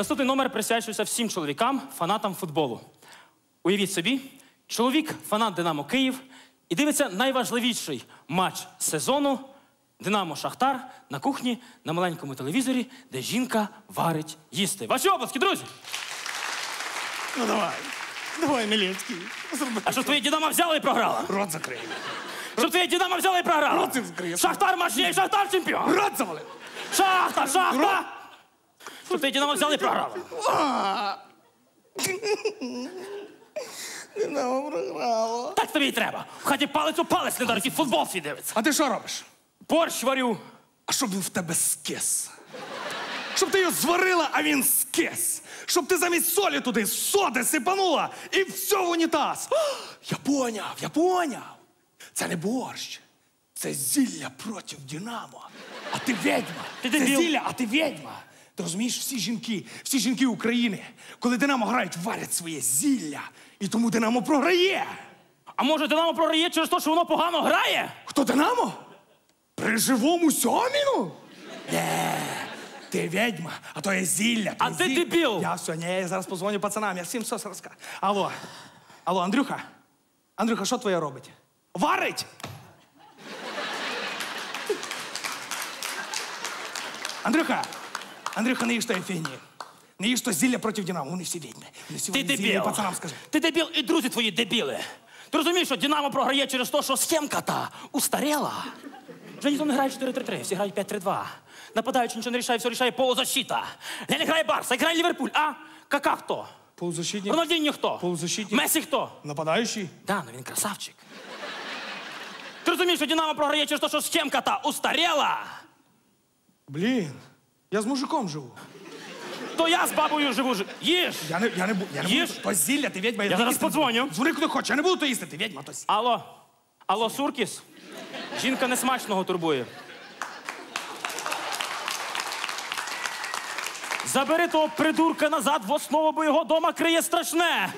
Наступний номер присвячується всім чоловікам, фанатам футболу. Уявіть собі, чоловік фанат Динамо Київ і дивиться найважливіший матч сезону Динамо Шахтар на кухні на маленькому телевізорі, де жінка варить їсти. Ваші обласки, друзі! Ну давай. Давай. Зроби. А що твоє Динамо взяла і програла? Рот закрий. Щоб твоє Динамо взяла і програла? Рот закрий. Шахтар мощнее, Шахтар чемпіон! Рот завали. Шахта, шахта! Щоб твоє Динамо взяла і програла? Динамо програло. Так тобі і треба. В хаті палець у палець не дарить, і футбол свій дивиться. А ти що робиш? Борщ варю. А щоб він в тебе скис. Щоб ти його зварила, а він скис. Щоб ти замість солі туди соди сипанула і все в унітаз. Я поняв, я поняв. Це не борщ. Це зілля проти Динамо. А ти відьма. Ти Це дебіл. зілля, а ти відьма. Ти розумієш, всі жінки, всі жінки України, коли Динамо грають, варять своє зілля. І тому Динамо програє. А може Динамо програє через те, що воно погано грає? Хто Динамо? При живому сьоміну? Не, ти відьма, а то є зілля. А ти зілля. дебіл. Я все, ні, я зараз позвоню пацанам, я всім все розкажу. Алло, алло, Андрюха? Андрюха, що твоє робить? Варить! Андрюха, Андрюха, не їж тої фігні. Не їж то зілля проти Динамо, вони всі відьми. Вони всі Ти вони зілля, дебіл. і пацанам скажи. Ти дебіл і друзі твої дебіли. Ти розумієш, що Динамо програє через те, що схемка та устарела? Вже ніхто не грає 4-3-3, всі грають 5-3-2. Нападаючи нічого не рішає, все рішає полузащита. Не, не грає Барса, грає Ліверпуль. А? Кака хто? Полузащитник? Рональдіньо хто? Полузащитник. Месі хто? Нападаючий? Да, ну він красавчик. Ти розумієш, що Динамо програє через те, що схемка та устарела? Блін, Я з мужиком живу. То я з бабою живу. жи- Їж! Я не, я не, бу- я не Їж. буду. То зілля, ти відьма. Я зараз їсти не подзвоню. Дзвони куди хочеш, я не буду то їсти, ти відьма, то. Алло, алло, Суркіс. Жінка несмачного турбує. Забери того придурка назад в основу, бо його дома криє страшне.